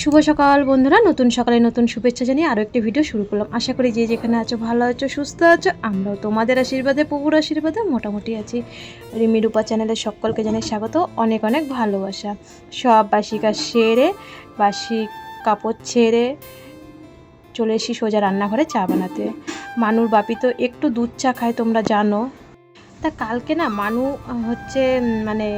শুভ সকাল বন্ধুরা, নতুন সকালে নতুন শুভেচ্ছা জানিয়ে আরও একটি ভিডিও শুরু করলাম। আশা করি যে যেখানে আছো, ভালো আছো, সুস্থ আছো, আমরাও তোমাদের আশীর্বাদে, প্রভুর আশীর্বাদে মোটামুটি আছি। রিমি রূপা চ্যানেলের সকলকে জানাই স্বাগত, অনেক অনেক ভালোবাসা। সব বাসি কাজ সেরে, বাসি কাপড় ছেড়ে চলে এসি সোজা রান্নাঘরে চা বানাতে। মানুর বাপি তো একটু দুধ চা খায়, তোমরা জানো। তা কালকে না, মানু হচ্ছে মানে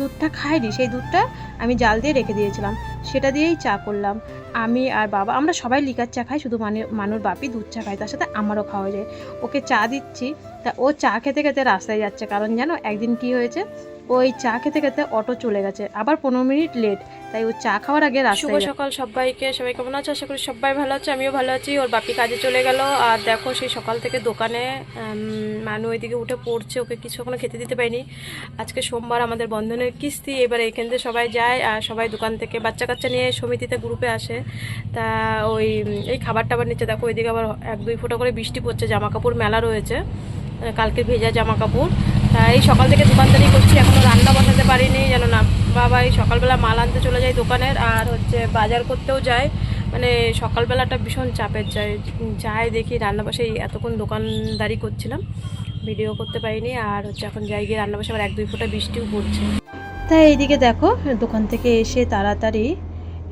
দুধটা খায়নি সেই দুধটা আমি জাল দিয়ে রেখে দিয়েছিলাম। সেটা দিয়েই চা করলাম। আমি আর বাবা, আমরা সবাই লিকার চা খাই, শুধু মানে মানুর বাপি দুধ চা খাই তার সাথে আমারও খাওয়া যায়। ওকে চা দিচ্ছি, তা ও চা খেতে খেতে রাস্তায় যাচ্ছে, কারণ যেন একদিন কি হয়েছে? ওই চা খেতে খেতে অটো চলে গেছে। আবার পনেরো মিনিট লেট তাই ও চা খাওয়ার আগে শুভ সকাল সবাইকে সবাই কেমন আছে? আশা করি সবাই ভালো আছে আমিও ভালো আছি। ওর বাপি কাজে চলে গেল আর দেখো সেই সকাল থেকে দোকানে মানু ওইদিকে উঠে পড়ছে ওকে কিছু এখনও খেতে দিতে পারিনি। আজকে সোমবার আমাদের বন্ধনের কিস্তি এবার এখান থেকে সবাই যায় আর সবাই দোকান থেকে বাচ্চা কাচ্চা নিয়ে সমিতিতে গ্রুপে আসে। তা ওই এই খাবার টাবার নিচ্ছে দেখো ওইদিকে আবার এক দুই ফোঁটা করে বৃষ্টি পড়ছে জামা কাপড় মেলা রয়েছে কালকে ভেজা জামা কাপড় এই সকাল থেকে দোকানদারি করছি, এখনও রান্না বসাতে পারিনি জানো না, বাবা এই সকালবেলা মাল আনতে চলে যায় দোকানের, আর হচ্ছে বাজার করতেও যায় মানে সকালবেলাটা ভীষণ চাপের যায়, যাই দেখি রান্না বসে এতক্ষণ দোকানদারি করছিলাম, ভিডিও করতে পারিনি, আর হচ্ছে এখন যাই গিয়ে রান্না বসে, আবার এক দুই ফোঁটা বৃষ্টিও পড়ছে। তাই এইদিকে দেখো, দোকান থেকে এসে তাড়াতাড়ি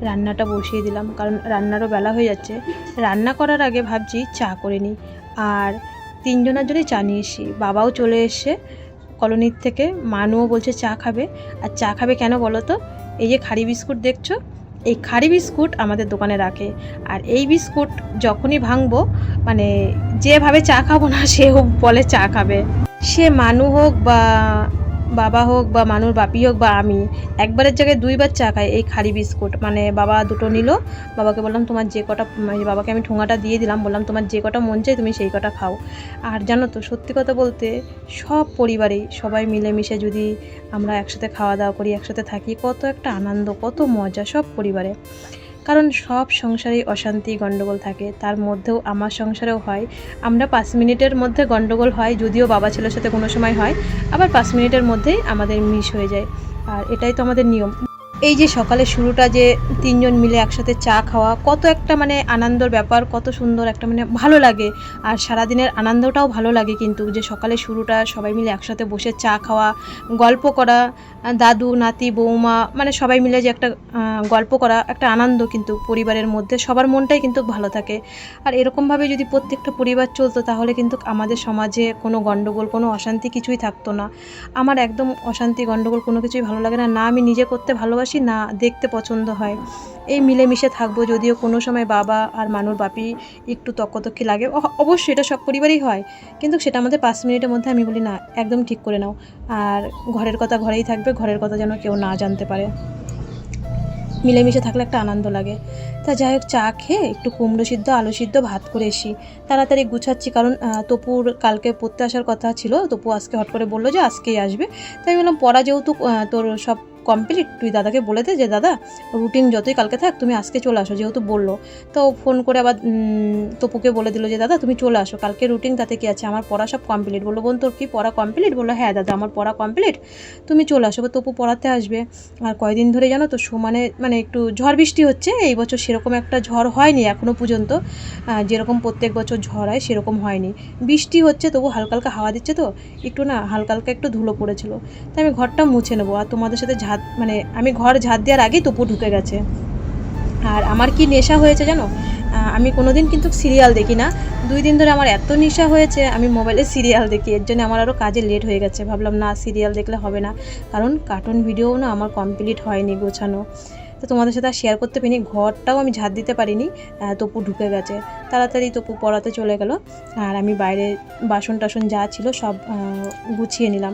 রান্নাটা বসিয়ে দিলাম, কারণ রান্নারও বেলা হয়ে যাচ্ছে। রান্না করার আগে ভাবছি চা করে নিই, আর তিনজনের জন্যই চা নিয়ে এসি বাবাও চলে এসে কলোনির থেকে মানুও বলছে চা খাবে। আর চা খাবে কেন বলো তো? এই যে খারি বিস্কুট দেখছ? এই খারি বিস্কুট আমাদের দোকানে রাখে। আর এই বিস্কুট যখনই ভাঙবো মানে যেভাবে চা খাব না সেও বলে চা খাবে। সে মানু হোক বা বাবা হোক বা মানুর বাপি হোক বা আমি, একবারের জায়গায় দুইবার চা খাই এই খাড়ি বিস্কুট। মানে বাবা দুটো নিল, বাবাকে বললাম, তোমার যে কটা বাবাকে আমি ঠোঙাটা দিয়ে দিলাম, বললাম, তোমার যে কটা মন চাই তুমি সেই কটা খাও। আর জানো তো, সত্যি কথা বলতে সব পরিবারেই সবাই মিলেমিশে যদি আমরা একসাথে খাওয়া দাওয়া করি, একসাথে থাকি, কত একটা আনন্দ, কত মজা সব পরিবারে। কারণ সব সংসারেই অশান্তি গণ্ডগোল থাকে। তার মধ্যেও আমার সংসারেও হয়। আমরা পাঁচ মিনিটের মধ্যে গণ্ডগোল হয়, যদিও বাবা ছেলের সাথে কোনো সময় হয়, আবার পাঁচ মিনিটের মধ্যেই আমাদের মিস হয়ে যায়। আর এটাই তো আমাদের নিয়ম। এই যে সকালে শুরুটা যে তিনজন মিলে একসাথে চা খাওয়া, কত একটা মানে আনন্দর ব্যাপার, কত সুন্দর একটা মানে ভালো লাগে। আর সারাদিনের আনন্দটাও ভালো লাগে কিন্তু যে সকালে শুরুটা সবাই মিলে একসাথে বসে চা খাওয়া, গল্প করা, দাদু, নাতি, বৌমা মানে সবাই মিলে যে একটা গল্প করা, একটা আনন্দ কিন্তু পরিবারের মধ্যে সবার মনটাই কিন্তু ভালো থাকে। আর এরকমভাবে যদি প্রত্যেকটা পরিবার চলতো তাহলে কিন্তু আমাদের সমাজে কোনো গণ্ডগোল কোনো অশান্তি কিছুই থাকতো না। আমার একদম অশান্তি গণ্ডগোল কোনো কিছুই ভালো লাগে না। না আমি নিজে করতে ভালোবাসি না দেখতে পছন্দ হয়। এই মিলেমিশে থাকব, যদিও কোনো সময় বাবা আর মানুর বাপি একটু তক্কতক্কি লাগে। অবশ্যই এটা সব পরিবারেই হয়, কিন্তু সেটা আমাদের পাঁচ মিনিটের মধ্যে আমি বলি, না, একদম ঠিক করে নাও। আর ঘরের কথা ঘরেই থাকবে, ঘরের কথা যেন কেউ না জানতে পারে। মিলেমিশে থাকলে একটা আনন্দ লাগে। তা যাই হোক, চা খেয়ে একটু কুমড়ো সিদ্ধ, আলু সিদ্ধ, ভাত করে এসি। তাড়াতাড়ি গুছাচ্ছি, কারণ তপুর কালকে পড়তে আসার কথা ছিল। তপু আজকে হট করে বলল যে আজকেই আসবে। তাই বললাম, পড়া যেহেতু তোর সব কমপ্লিট তুই দাদাকে বলে দে যে, দাদা রুটিন যতই কালকে থাক, তুমি আজকে চলে আসো, যেহেতু বলল। তো ফোন করে আবার তপুকে বলে দিল যে, দাদা, তুমি চলে আসো। কালকে রুটিন তাতে কি আছে? আমার পড়া সব কমপ্লিট বলল, বোন, তোর কি পড়া কমপ্লিট বলল হ্যাঁ দাদা, আমার পড়া কমপ্লিট তুমি চলে আসো। তপু পড়াতে আসবে। আর কয়দিন ধরে জানো তো, সমানে মানে একটু ঝড় বৃষ্টি হচ্ছে। এই বছর সেরকম একটা ঝড় হয়নি এখনও পর্যন্ত। যেরকম প্রত্যেক বছর ঝড় হয়, সেরকম হয়নি। বৃষ্টি হচ্ছে, তবু হালকা হালকা হাওয়া দিচ্ছে তো। একটু না, হালকা হালকা একটু ধুলো পড়েছিল। তাই আমি ঘরটা মুছে নেব। আর তোমাদের সাথে ঝাঁত মানে আমি ঘর ঝাঁত দেওয়ার আগেই তপু ঢুকে গেছে। আর আমার কি নেশা হয়েছে জানো? আমি কোনোদিন কিন্তু সিরিয়াল দেখি না। দুই দিন ধরে আমার এত নেশা হয়েছে, আমি মোবাইলে সিরিয়াল দেখি। এর জন্য আমার আরও কাজে লেট হয়ে গেছে। ভাবলাম, না, সিরিয়াল দেখলে হবে না। কারণ কার্টুন ভিডিও না আমার কমপ্লিট হয়নি গোছানো। তো তোমাদের সাথে আর শেয়ার করতে পারিনি, ঘরটাও আমি ঝাঁট দিতে পারিনি। তপু ঢুকে গেছে। তাড়াতাড়ি তপু পড়াতে চলে গেল। আর আমি বাইরে বাসন টাসন যা ছিল সব গুছিয়ে নিলাম।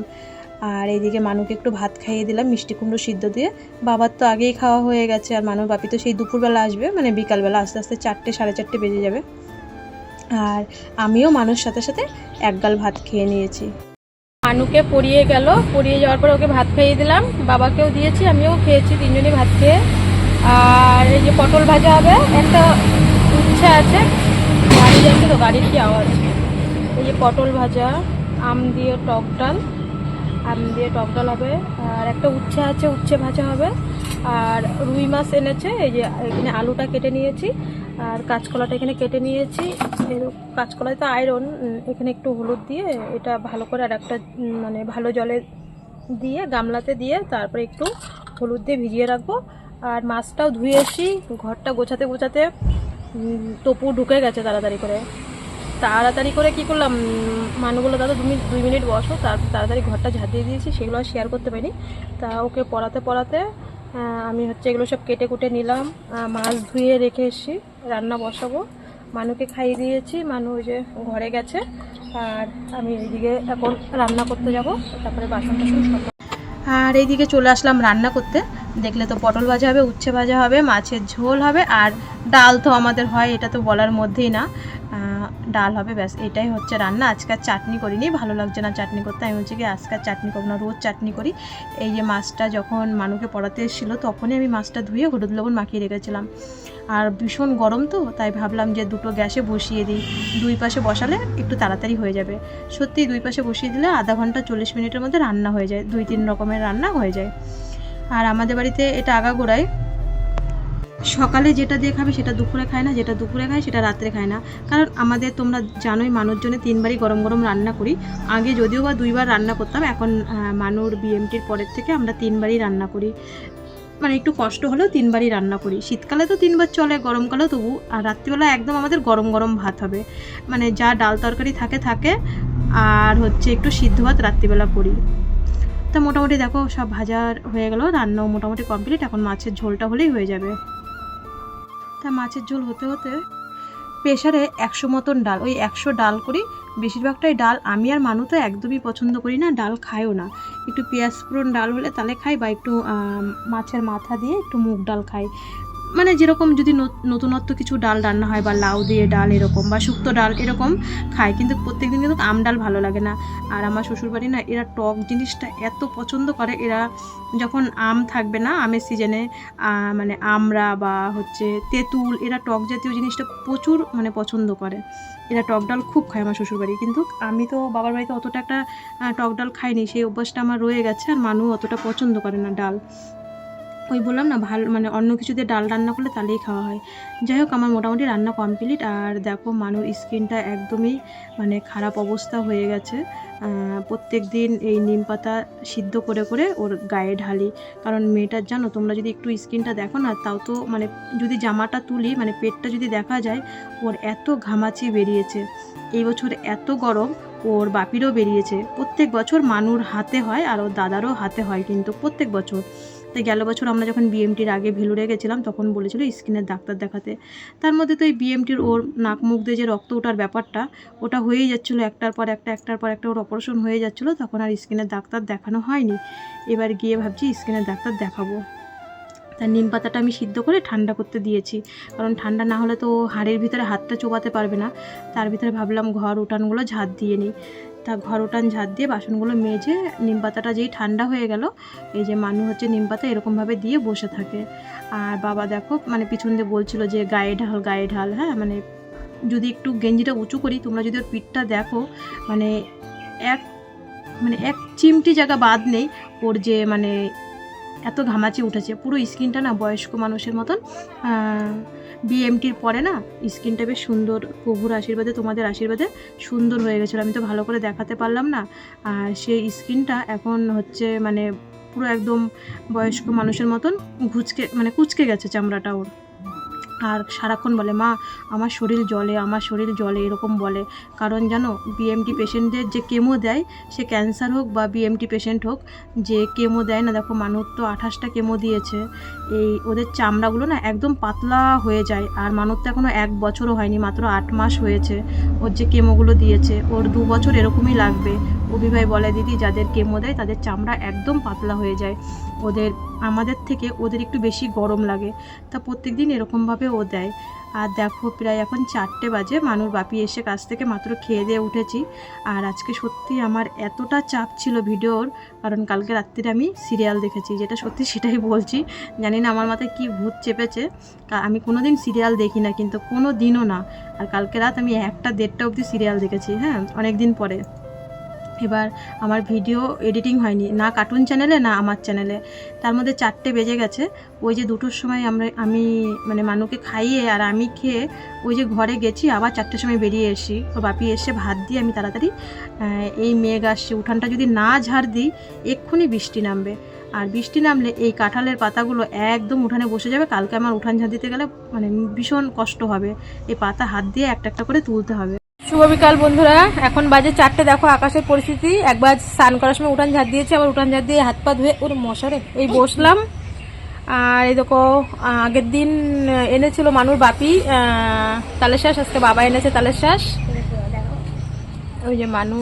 আর এইদিকে মানুকে একটু ভাত খাইয়ে দিলাম, মিষ্টি কুমড়ো সিদ্ধ দিয়ে। বাবার তো আগেই খাওয়া হয়ে গেছে আর মানুর বাপি তো সেই দুপুরবেলা আসবে মানে বিকালবেলা, আস্তে আস্তে চারটে, সাড়ে চারটে বেজে যাবে। আর আমিও মানুষ সাথে সাথে এক গাল ভাত খেয়ে নিয়েছি। মানুকে পড়িয়ে গেল, পড়িয়ে যাওয়ার পর ওকে ভাত খাইয়ে দিলাম, বাবাকেও দিয়েছি, আমিও খেয়েছি, তিনজনই ভাত খেয়ে। আর এই যে পটল ভাজা হবে, একটা উচ্ছে আছে গাড়ি যাচ্ছে তো, গাড়ির কি আওয়াজ? এই যে পটল ভাজা, আম দিয়ে টক ডাল। আম দিয়ে টক ডাল হবে। আর একটা উচ্ছে আছে, উচ্ছে ভাজা হবে। আর রুই মাছ এনেছে, এই যে এখানে আলুটা কেটে নিয়েছি। আর কাঁচকলাটা এখানে কেটে নিয়েছি। কাঁচকলায় তো আয়রন এখানে একটু হলুদ দিয়ে এটা ভালো করে আর একটা মানে ভালো জলে দিয়ে, গামলাতে দিয়ে তারপরে একটু হলুদ দিয়ে ভিজিয়ে রাখব। আর মাছটাও ধুয়ে এসি ঘরটা গোছাতে গোছাতে তপু ঢুকে গেছে তাড়াতাড়ি করে। তাড়াতাড়ি করে কি করলাম মানুগুলো দাদা দু মিনিট দুই মিনিট বসো তারপর তাড়াতাড়ি ঘরটা ঝাঁট দিয়ে দিয়েছি, সেগুলো আর শেয়ার করতে পারিনি। তা ওকে পড়াতে পড়াতে আমি হচ্ছে এগুলো সব কেটে কুটে নিলাম মাছ ধুয়ে রেখে এসেছি, রান্না বসাবো। মানুকে খাইয়ে দিয়েছি, মানু ওই যে ঘরে গেছে, আর আমি এইদিকে এখন রান্না করতে যাব, তারপরে বাসন টাসন সব আর এইদিকে চলে আসলাম রান্না করতে, দেখলে তো পটল ভাজা হবে, উচ্ছে ভাজা হবে, মাছের ঝোল হবে, আর ডাল তো আমাদের হয়, এটা তো বলার মধ্যেই না। ডাল হবে, ব্যাস, এটাই হচ্ছে রান্না। আজকে আর চাটনি করিনি, ভালো লাগছে না চাটনি করতে। আমি হচ্ছে কি, আজকে চাটনি করব না, রোজ চাটনি করি। এই যে মাছটা যখন মানুকে পড়াতে এসেছিল, তখনই আমি মাছটা ধুয়ে হলুদ লবণ মাখিয়ে রেখেছিলাম। আর ভীষণ গরম তো, তাই ভাবলাম যে দুটো গ্যাসে বসিয়ে দিই। দুই পাশে বসালে একটু তাড়াতাড়ি হয়ে যাবে। সত্যি দুই পাশে বসিয়ে দিলে আধা ঘণ্টা চল্লিশ মিনিটের মধ্যে রান্না হয়ে যায়। দুই তিন রকমের রান্না হয়ে যায়। আর আমাদের বাড়িতে এটা আগাগোড়ায় সকালে যেটা দিয়ে খাবে সেটা দুপুরে খায় না, যেটা দুপুরে খায় সেটা রাত্রে খায় না। কারণ আমাদের তোমরা জানোই মানুষজনে তিনবারই গরম গরম রান্না করি। আগে যদিও বা দুইবার রান্না করতাম, এখন মানুর বিএমটির পরের থেকে আমরা তিনবারই রান্না করি। মানে একটু কষ্ট হলেও তিনবারই রান্না করি। শীতকালে তো তিনবার চলে, গরমকালেও তবু, আর রাত্রিবেলা একদম আমাদের গরম গরম ভাত হবে। মানে যা ডাল তরকারি থাকে থাকে, আর হচ্ছে একটু সিদ্ধ ভাত রাত্রিবেলা করি। তা মোটামুটি দেখো সব ভাজার হয়ে গেল, রান্নাও মোটামুটি কমপ্লিট এখন মাছের ঝোলটা হলেই হয়ে যাবে। তা মাছের ঝোল হতে হতে প্রেশারে একশো মতন ডাল, ওই একশো ডাল করি। বেশিরভাগটাই ডাল আমি আর মানু তো একদমই পছন্দ করি না, ডাল খায়ও না। একটু পেঁয়াজ পুরন ডাল হলে তাহলে খাই বা একটু মাছের মাথা দিয়ে একটু মুগ ডাল খাই। মানে যেরকম যদি নত- নতুনত্ব কিছু ডাল রান্না হয় বা লাউ দিয়ে ডাল এরকম বা শুক্তো ডাল এরকম খায়, কিন্তু প্রত্যেকদিন কিন্তু আম ডাল ভালো লাগে না। আর আমার শ্বশুরবাড়ি না, এরা টক জিনিসটা এত পছন্দ করে, এরা যখন আম থাকবে না, আমের সিজনে মানে আমরা বা হচ্ছে তেঁতুল, এরা টক জাতীয় জিনিসটা প্রচুর মানে পছন্দ করে। এরা টক ডাল খুব খায় আমার শ্বশুরবাড়ি, কিন্তু আমি তো বাবার বাড়িতে অতটা একটা টক ডাল খাইনি, সেই অভ্যাসটা আমার রয়ে গেছে, আর মানু অতটা পছন্দ করে না ডাল। ওই বললাম না, ভালো মানে অন্য কিছু দিয়ে ডাল রান্না করলে তাহলেই খাওয়া হয়। যাই হোক, আমার মোটামুটি রান্না কমপ্লিট। আর দেখো, মানুর স্কিনটা একদমই মানে খারাপ অবস্থা হয়ে গেছে। প্রত্যেক দিন এই নিম পাতা সিদ্ধ করে করে ওর গায়ে ঢালি। কারণ মেয়েটার জানো, তোমরা যদি একটু স্কিনটা দেখো না, তাও তো মানে যদি জামাটা তুলি মানে পেটটা যদি দেখা যায়, ওর এত ঘামাচি বেরিয়েছে। এই বছর এত গরম, ওর বাপিরও বেরিয়েছে। প্রত্যেক বছর মানুর হাতে হয় আর ওর দাদারও হাতে হয় কিন্তু প্রত্যেক বছর। তাই গেল বছর আমরা যখন বিএমটির আগে ভেলুরে গেছিলাম, তখন বলেছিল স্কিনের ডাক্তার দেখাতে। তার মধ্যে তো এই বিএমটির ওর নাক মুখ দিয়ে যে রক্ত ওঠার ব্যাপারটা, ওটা হয়েই যাচ্ছিল, একটার পর একটা, একটার পর একটা ওর অপারেশন হয়ে যাচ্ছিল, তখন আর স্কিনের ডাক্তার দেখানো হয়নি। এবার গিয়ে ভাবছি স্কিনের ডাক্তার দেখাবো। তার নিম পাতাটা আমি সিদ্ধ করে ঠান্ডা করতে দিয়েছি, কারণ ঠান্ডা না হলে তো হাড়ের ভিতরে হাতটা চোবাতে পারবে না। তার ভিতরে ভাবলাম ঘর উঠানগুলো ঝাঁত দিয়ে নিই। তা ঘর উঠান ঝাঁত দিয়ে বাসনগুলো মেজে নিম পাতাটা যেই ঠান্ডা হয়ে গেল, এই যে মানু হচ্ছে নিম পাতা এরকমভাবে দিয়ে বসে থাকে। আর বাবা দেখো মানে পিছন দিয়ে বলছিল যে গায়ে ঢাল গায়ে ঢাল হ্যাঁ? মানে যদি একটু গেঞ্জিটা উঁচু করি, তোমরা যদি ওর পিঠটা দেখো মানে এক মানে এক চিমটি জায়গা বাদ নেই, ওর যে মানে এত ঘামাচি উঠেছে। পুরো স্কিনটা না বয়স্ক মানুষের মতন বিএমটির পরে না, স্কিনটা বেশ সুন্দর। প্রভুর আশীর্বাদে, তোমাদের আশীর্বাদে সুন্দর হয়ে গেছিল। আমি তো ভালো করে দেখাতে পারলাম না। আর সেই স্কিনটা এখন হচ্ছে মানে পুরো একদম বয়স্ক মানুষের মতন ঘুচকে মানে কুচকে গেছে চামড়াটা ওর। আর সারাক্ষণ বলে, মা, আমার শরীর জলে আমার শরীর জলে এরকম বলে। কারণ জানো বিএমটি পেশেন্টদের যে কেমো দেয়, সে ক্যান্সার হোক বা বিএমটি পেশেন্ট হোক, যে কেমো দেয় না, দেখো মানুষ তো আঠাশটা কেমো দিয়েছে, এই ওদের চামড়াগুলো না একদম পাতলা হয়ে যায়। আর মানুষ তো এখনও এক বছরও হয়নি, মাত্র আট মাস হয়েছে, ওর যে কেমোগুলো দিয়েছে, ওর দু বছর এরকমই লাগবে। অভি ভাই বলে, দিদি, যাদের কেমো দেয়, তাদের চামড়া একদম পাতলা হয়ে যায়। ওদের আমাদের থেকে ওদের একটু বেশি গরম লাগে। তা প্রত্যেক দিন এরকমভাবে ও দেয়। আর দেখো, প্রায় এখন চারটে বাজে। মানুর বাপি এসে কাছ থেকে মাত্র খেয়ে দিয়ে উঠেছি। আর আজকে সত্যি আমার এতটা চাপ ছিল ভিডিওর, কারণ কালকে রাত্রিরে আমি সিরিয়াল দেখেছি। যেটা সত্যি সেটাই বলছি। জানি না আমার মাথায় কি ভূত চেপেছে। আমি কোনো দিন সিরিয়াল দেখি না, কিন্তু কোনো দিনও না। আর কালকে রাত আমি একটা দেড়টা অবধি সিরিয়াল দেখেছি হ্যাঁ? অনেক দিন পরে। এবার আমার ভিডিও এডিটিং হয়নি, না কার্টুন চ্যানেলে না আমার চ্যানেলে তার মধ্যে চারটে বেজে গেছে। ওই যে দুটোর সময় আমরা, আমি মানে মানুকে খাইয়ে আর আমি খেয়ে ওই যে ঘরে গেছি, আবার চারটের সময় বেরিয়ে এসি ও বাপি এসে ভাত দিয়ে আমি তাড়াতাড়ি এই মেঘ আসছে। উঠানটা যদি না ঝাড় দিই, এক্ষুনি বৃষ্টি নামবে। আর বৃষ্টি নামলে এই কাঁঠালের পাতাগুলো একদম উঠানে বসে যাবে। কালকে আমার উঠান ঝাড় দিতে গেলে মানে ভীষণ কষ্ট হবে। এই পাতা হাত দিয়ে একটা একটা করে তুলতে হবে। শুভ বিকাল বন্ধুরা। এখন বাজে চারটে দেখো আকাশের পরিস্থিতি। একবার স্নান করার সময় উঠান ঝাড় দিয়েছি আবার উঠান ঝাড় দিয়ে হাত পা ধুয়ে ওর মশারে এই বসলাম। আর এই দেখো আগের দিন এনেছিল মানুর বাপি তালের শ্বাস আজকে বাবা এনেছে তালের শ্বাস ওই যে মানু।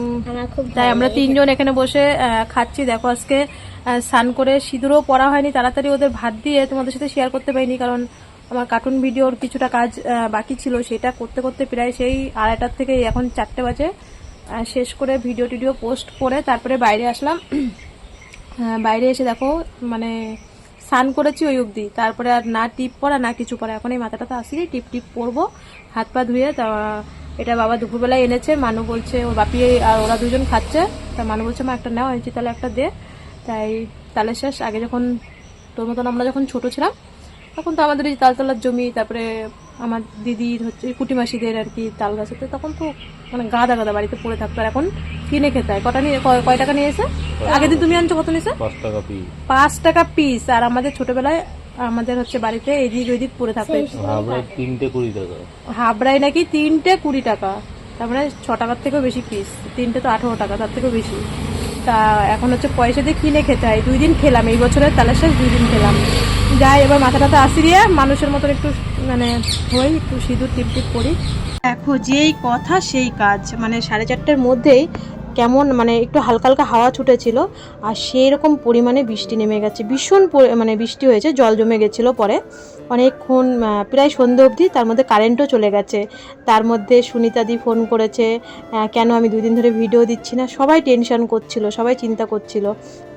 তাই আমরা তিনজন এখানে বসে খাচ্ছি। দেখো আজকে স্নান করে সিঁদুরও পড়া হয়নি তাড়াতাড়ি ওদের ভাত দিয়ে তোমাদের সাথে শেয়ার করতে পারিনি কারণ আমার কার্টুন ভিডিওর কিছুটা কাজ বাকি ছিল, সেটা করতে করতে প্রায় সেই আড়াইটার থেকে এখন চারটে বাজে। শেষ করে ভিডিও টিডিও পোস্ট করে তারপরে বাইরে আসলাম। বাইরে এসে দেখো মানে স্নান করেছি ওই অবধি। তারপরে আর না টিপ পরা, না কিছু পরা। এখন এই মাথাটা তো আসিনি, টিপ টিপ পরবো, হাত পা ধুয়ে। তা, এটা বাবা দুপুরবেলায় এনেছে, মানু বলছে, ওর বাপি আর ওরা দুজন খাচ্ছে। তা মানু বলছে, মা, একটা নেওয়া এনেছি, তাহলে একটা দে। তাই তালের শেষ। আগে যখন তোর মতন আমরা যখন ছোট ছিলাম তখন তো আমাদের এই তালতলার জমি তারপরে আমার দিদির হচ্ছে কুটিমাসিদের আর কি তাল গাছেতে তখন তো মানে গাদা গাদা বাড়িতে পড়ে থাকতো আর এখন কিনে খেতে হয়। কটা নিয়ে কয়- কয় টাকা নিয়েছে? আগের দিন তুমি আনছো কত নিয়েছে? পাঁচ টাকা পিস পাঁচ টাকা পিস আর আমাদের ছোটবেলায় আমাদের হচ্ছে বাড়িতে এদিক ওইদিক পড়ে থাকতো। আমরা তিনটে কুড়ি টাকা। হাবড়ায় নাকি তিনটে কুড়ি টাকা। তারপরে ছ টাকার থেকেও বেশি পিস তিনটে তো আঠেরো টাকা তার থেকেও বেশি। তা এখন হচ্ছে পয়সা দিয়ে কিনে খেতে হয়। দুই দিন খেলাম এই বছরের তালের শেষ দুই দিন খেলাম। যাই এবার মাথা টাথা আসিয়ে মানুষের মতন একটু মানে হই, একটু সিঁদুর টিপ টিপ করি। দেখো, যেই কথা সেই কাজ। মানে সাড়ে চারটের মধ্যেই কেমন মানে একটু হালকা হালকা হাওয়া ছুটেছিল আর সেই রকম পরিমাণে বৃষ্টি নেমে গেছে। ভীষণ মানে বৃষ্টি হয়েছে, জল জমে গেছিল পরে। অনেকক্ষণ প্রায় সন্ধে অবধি তার মধ্যে কারেন্টও চলে গেছে। তার মধ্যে সুনিতাদি ফোন করেছে কেন আমি দুদিন ধরে ভিডিও দিচ্ছি না? সবাই টেনশন করছিল, সবাই চিন্তা করছিল।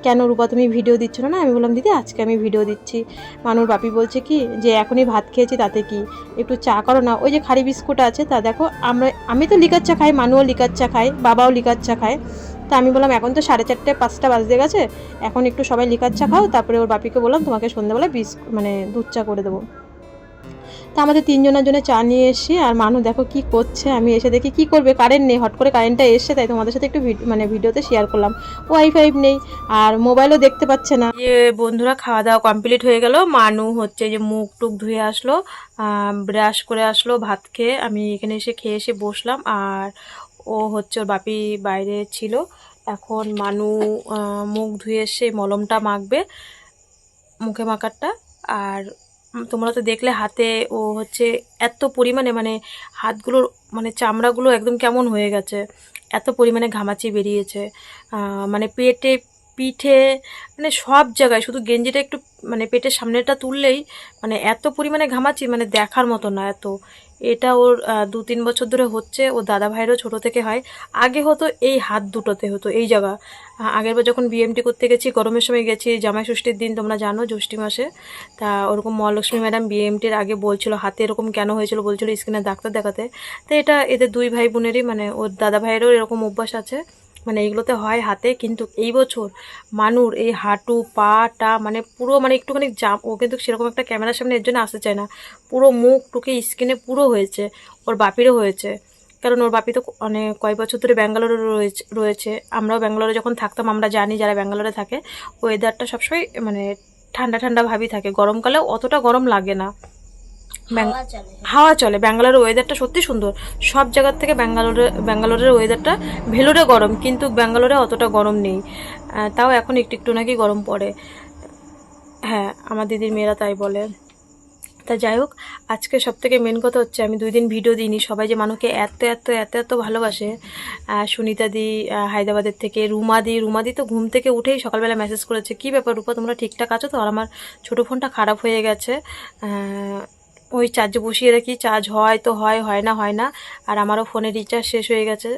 কেন রূপা তুমি ভিডিও দিচ্ছ না? আমি বললাম, দিদি, আজকে আমি ভিডিও দিচ্ছি। মানুর বাপি বলছে কি, যে এখনই ভাত খেয়েছি তাতে কি? একটু চা করো না। ওই যে খারি বিস্কুট আছে, তা দেখো, আমরা, আমি তো লিকার চা খাই, মানুও লিকার চা খাই বাবাও লিকার চা খায়। তা আমি বললাম, এখন তো সাড়ে চারটে, পাঁচটা বাজতে গেছে, এখন একটু সবাই লিকার চা খাও, তারপরে ওর বাপিকে বললাম, তোমাকে সন্ধ্যাবেলা বিস্কুট মানে দুধ চা করে দেবো। তা আমাদের তিনজনের জন্য চা নিয়ে এসে আর মানু দেখো কি করছে, আমি এসে দেখি কি করবে কারেন্ট নেই, হট করে কারেন্টটা এসে তাই তোমাদের সাথে একটু মানে ভিডিওতে শেয়ার করলাম। ওয়াইফাই নেই, আর মোবাইলও দেখতে পাচ্ছে না। যে বন্ধুরা খাওয়া দাওয়া কমপ্লিট হয়ে গেল। মানু হচ্ছে যে মুখ টুক ধুয়ে আসলো ব্রাশ করে আসলো, ভাত খেয়ে, আমি এখানে এসে খেয়ে এসে বসলাম, আর ও হচ্ছে ওর বাপি বাইরে ছিল। এখন মানু মুখ ধুয়ে এসে মলমটা মাখবে, মুখে মাখারটা, আর তোমরা তো দেখলে হাতে ও হচ্ছে এত পরিমাণে মানে হাতগুলোর মানে চামড়াগুলো একদম কেমন হয়ে গেছে। এত পরিমাণে ঘামাচি বেরিয়েছে। মানে পেটে পিঠে মানে সব জায়গায়, শুধু গেঞ্জিটা একটু মানে পেটের সামনেটা তুললেই মানে এত পরিমাণে ঘামাচি মানে দেখার মতো না এত। এটা ওর দু তিন বছর ধরে হচ্ছে ও দাদা ভাইয়েরও ছোট থেকে হয়। আগে হতো এই হাত দুটোতে হতো, এই জায়গা। আগের বার যখন বিএমটি করতে গেছি, গরমের সময় গেছি জামাই ষষ্ঠীর দিন, তোমরা জানো, জ্যৈষ্ঠী মাসে। তা ওরকম মহালক্ষ্মী ম্যাডাম বিএমটির আগে বলছিল, হাতে এরকম কেন হয়েছিল? বলছিল, স্কিনের ডাক্তার দেখাতে। তো এটা এদের দুই ভাই বোনেরই মানে ওর দাদা ভাইয়েরও এরকম অভ্যাস আছে। মানে এগুলোতে হয় হাতে, কিন্তু এই বছর মানুর এই হাঁটু পা টা মানে পুরো মানে একটুখানি জাম, ও কিন্তু সেরকম একটা ক্যামেরার সামনে এর জন্য আসতে চায় না। পুরো মুখ টুকে স্কিনে পুরো হয়েছে, ওর বাপিরও হয়েছে। কারণ ওর বাপি তো অনেক কয়েক বছর ধরে ব্যাঙ্গালোরে রয়েছে রয়েছে। আমরাও ব্যাঙ্গালোরে যখন থাকতাম, আমরা জানি যারা ব্যাঙ্গালোরে থাকে ওয়েদারটা সবসময় মানে ঠান্ডা ঠান্ডা ভাবই থাকে। গরমকালেও অতটা গরম লাগে না। হাওয়া চলে। ব্যাঙ্গালোরের ওয়েদারটা সত্যি সুন্দর। সব জায়গার থেকে ব্যাঙ্গালোরে ব্যাঙ্গালোরের ওয়েদারটা ভেলোরে গরম কিন্তু ব্যাঙ্গালোরে অতটা গরম নেই। তাও এখন একটু একটু নাকি গরম পড়ে। হ্যাঁ আমার দিদির মেয়েরা তাই বলে। তা যাই হোক আজকে সব থেকে মেন কথা হচ্ছে আমি দুই দিন ভিডিও দিইনি। সবাই যে মানুষকে এত এত এত এত ভালোবাসে। আহ, সুনিতা দি হায়দ্রাবাদের থেকে রুমা দি। রুমা দি তো ঘুম থেকে উঠেই সকালবেলা মেসেজ করেছে কি ব্যাপার রূপা তোমরা ঠিকঠাক আছো তো? আর আমার ছোটো ফোনটা খারাপ হয়ে গেছে। ওই চার্জে বসিয়ে রাখি চার্জ হয় তো হয় হয় না হয় না। আর আমারও ফোনে রিচার্জ শেষ হয়ে গেছে,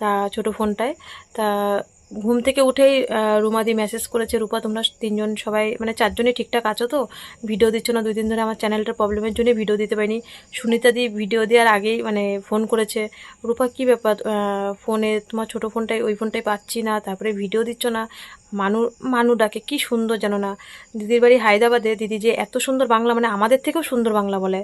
তা ছোটো ফোনটায় তা ঘুম থেকে উঠেই রুমাদি মেসেজ করেছে, রূপা, তোমরা তিনজন সবাই মানে চারজনই ঠিকঠাক আছো তো? ভিডিও দিচ্ছ না দুই দিন ধরে আমার চ্যানেলটার প্রবলেমের জন্য ভিডিও দিতে পারিনি। সুনিতা দি ভিডিও দেওয়ার আগেই মানে ফোন করেছে, রূপা, কী ব্যাপার? ফোনে তোমার ছোটো ফোনটাই ওই ফোনটাই পাচ্ছি না, তারপরে ভিডিও দিচ্ছ না। মানু মানু ডাকে, কি সুন্দর জানো না। দিদির বাড়ি হায়দ্রাবাদে, দিদি যে এত সুন্দর বাংলা মানে আমাদের থেকেও সুন্দর বাংলা বলে।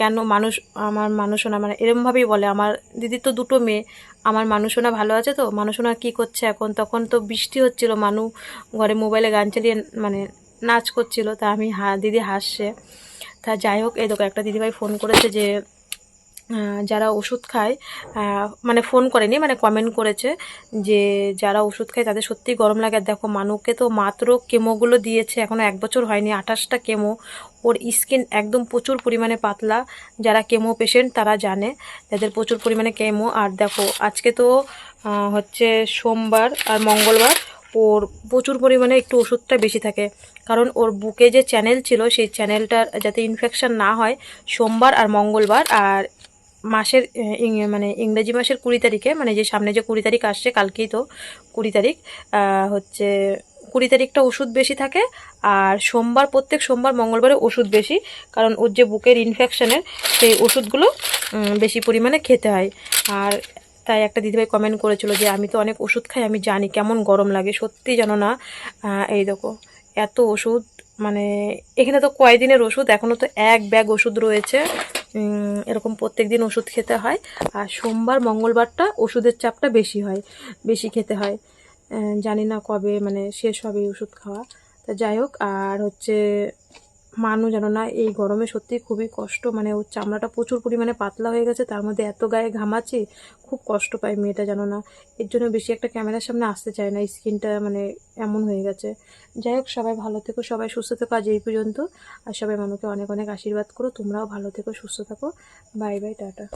কেন মানুষ, আমার মানুষনা মানে এরমভাবেই বলে। আমার দিদির তো দুটো মেয়ে, আমার মানুষনা ভালো আছে তো, মানুষনা কি করছে এখন? তখন তো বৃষ্টি হচ্ছিল, মানু ঘরে মোবাইলে গান চালিয়ে মানে নাচ করছিল, তা আমি হা, দিদি হাসছে। তা যাই হোক, এই দেখো, একটা দিদিভাই ফোন করেছে যে যারা ওষুধ খায় মানে ফোন করেনি মানে কমেন্ট করেছে যে যারা ওষুধ খায় তাদের সত্যিই গরম লাগে। দেখো, মানুকে তো মাত্র কেমোগুলো দিয়েছে এখনও এক বছর হয়নি, আঠাশটা কেমো ওর স্কিন একদম প্রচুর পরিমাণে পাতলা। যারা কেমো পেশেন্ট তারা জানে তাদের প্রচুর পরিমাণে কেমো আর দেখো, আজকে তো হচ্ছে সোমবার আর মঙ্গলবার, ওর প্রচুর পরিমাণে একটু ওষুধটা বেশি থাকে। কারণ ওর বুকে যে চ্যানেল ছিল, সেই চ্যানেলটার যাতে ইনফেকশান না হয়, সোমবার আর মঙ্গলবার। আর মাসের মানে ইংরেজি মাসের কুড়ি তারিখে মানে যে সামনে যে কুড়ি তারিখ আসছে, কালকেই তো কুড়ি তারিখ হচ্ছে কুড়ি তারিখটা ওষুধ বেশি থাকে আর সোমবার, প্রত্যেক সোমবার, মঙ্গলবারে ওষুধ বেশি, কারণ ওর যে বুকের ইনফেকশনের সেই ওষুধগুলো বেশি পরিমাণে খেতে হয়। আর তাই একটা দিদিভাই কমেন্ট করেছিল যে, আমি তো অনেক ওষুধ খাই, আমি জানি কেমন গরম লাগে, সত্যি জানো না? এই দেখো, এত ওষুধ মানে এখানে তো কয়দিনের ওষুধ এখনও তো এক ব্যাগ ওষুধ রয়েছে। এরকম প্রত্যেক দিন ওষুধ খেতে হয়। আর সোমবার, মঙ্গলবারটা ওষুধের চাপটা বেশি হয়, বেশি খেতে হয়। জানি না কবে মানে শেষ হবে ওষুধ খাওয়া। তা যাই হোক, আর হচ্ছে মানু জানো না, এই গরমে সত্যি খুবই কষ্ট। মানে ওর চামড়াটা প্রচুর পরিমাণে পাতলা হয়ে গেছে, তার মধ্যে এত গায়ে ঘামাচ্ছে খুব কষ্ট পায় মেয়েটা জানো না। এর জন্য বেশি একটা ক্যামেরার সামনে আসতে চায় না, স্কিনটা মানে এমন হয়ে গেছে। যাই হোক, সবাই ভালো থেকো, সবাই সুস্থ থেকো আজ এই পর্যন্ত। আর সবাই মানুষকে অনেক অনেক আশীর্বাদ করো, তোমরাও ভালো থেকো, সুস্থ থাকো। Bye bye, tata.